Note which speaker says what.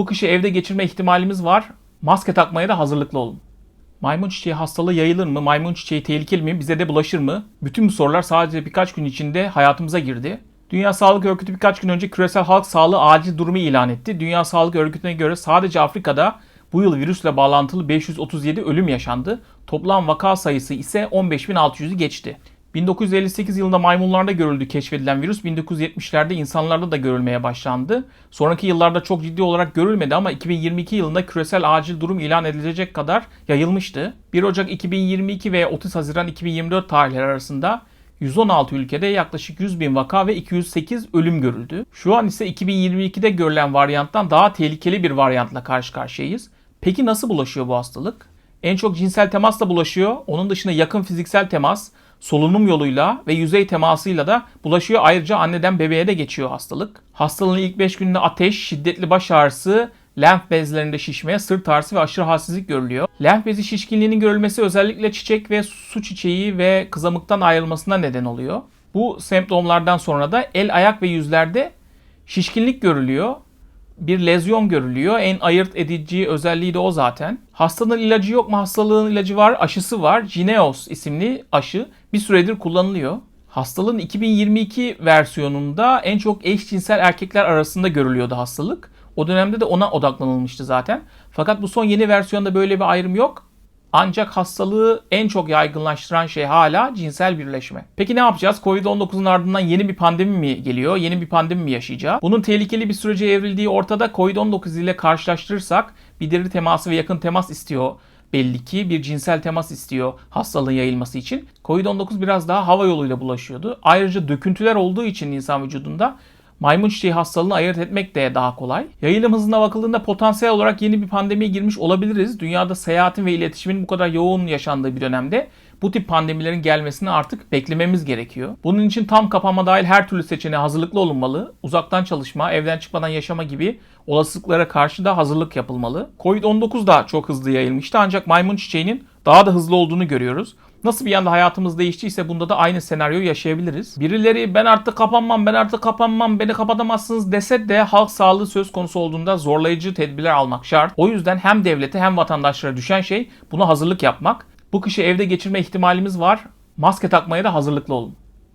Speaker 1: Bu kışı evde geçirme ihtimalimiz var. Maske takmaya da hazırlıklı olun. Maymun çiçeği hastalığı yayılır mı? Maymun çiçeği tehlikeli mi? Bize de bulaşır mı? Bütün bu sorular sadece birkaç gün içinde hayatımıza girdi. Dünya Sağlık Örgütü birkaç gün önce küresel halk sağlığı acil durumu ilan etti. Dünya Sağlık Örgütü'ne göre sadece Afrika'da bu yıl virüsle bağlantılı 537 ölüm yaşandı. Toplam vaka sayısı ise 15.600'ü geçti. 1958 yılında maymunlarda görüldü keşfedilen virüs 1970'lerde insanlarda da görülmeye başlandı. Sonraki yıllarda çok ciddi olarak görülmedi ama 2022 yılında küresel acil durum ilan edilecek kadar yayılmıştı. 1 Ocak 2022 ve 30 Haziran 2024 tarihleri arasında 116 ülkede yaklaşık 100 bin vaka ve 208 ölüm görüldü. Şu an ise 2022'de görülen varyanttan daha tehlikeli bir varyantla karşı karşıyayız. Peki nasıl bulaşıyor bu hastalık? En çok cinsel temasla bulaşıyor. Onun dışında yakın fiziksel temas, solunum yoluyla ve yüzey temasıyla da bulaşıyor. Ayrıca anneden bebeğe de geçiyor hastalık. Hastalığın ilk 5 gününde ateş, şiddetli baş ağrısı, lenf bezlerinde şişme, sırt ağrısı ve aşırı halsizlik görülüyor. Lenf bezi şişkinliğinin görülmesi özellikle çiçek ve su çiçeği ve kızamıktan ayrılmasına neden oluyor. Bu semptomlardan sonra da el, ayak ve yüzlerde şişkinlik görülüyor. Bir lezyon görülüyor. En ayırt edici özelliği de o zaten. Hastalığın ilacı yok mu? Hastalığın ilacı var, aşısı var. Jineos isimli aşı bir süredir kullanılıyor. Hastalığın 2022 versiyonunda en çok eşcinsel erkekler arasında görülüyordu hastalık. O dönemde de ona odaklanılmıştı zaten. Fakat bu son yeni versiyonda böyle bir ayrım yok. Ancak hastalığı en çok yaygınlaştıran şey hala cinsel birleşme. Peki ne yapacağız? Covid-19'un ardından yeni bir pandemi mi geliyor? Yeni bir pandemi mi yaşayacağız? Bunun tehlikeli bir sürece evrildiği ortada Covid-19 ile karşılaştırırsak bir deri teması ve yakın temas istiyor belli ki bir cinsel temas istiyor hastalığın yayılması için. Covid-19 biraz daha hava yoluyla bulaşıyordu. Ayrıca döküntüler olduğu için insan vücudunda maymun çiçeği hastalığını ayırt etmek de daha kolay. Yayılım hızına bakıldığında potansiyel olarak yeni bir pandemiye girmiş olabiliriz. Dünyada seyahatin ve iletişimin bu kadar yoğun yaşandığı bir dönemde bu tip pandemilerin gelmesini artık beklememiz gerekiyor. Bunun için tam kapanma dahil her türlü seçeneğe hazırlıklı olunmalı. Uzaktan çalışma, evden çıkmadan yaşama gibi olasılıklara karşı da hazırlık yapılmalı. Covid-19 da çok hızlı yayılmıştı ancak maymun çiçeğinin daha da hızlı olduğunu görüyoruz. Nasıl bir anda hayatımız değiştiyse bunda da aynı senaryoyu yaşayabiliriz. Birileri ben artık kapanmam, ben artık kapanmam, beni kapatamazsınız dese de halk sağlığı söz konusu olduğunda zorlayıcı tedbirler almak şart. O yüzden hem devlete hem vatandaşlara düşen şey buna hazırlık yapmak. Bu kışı evde geçirme ihtimalimiz var. Maske takmaya da hazırlıklı olun.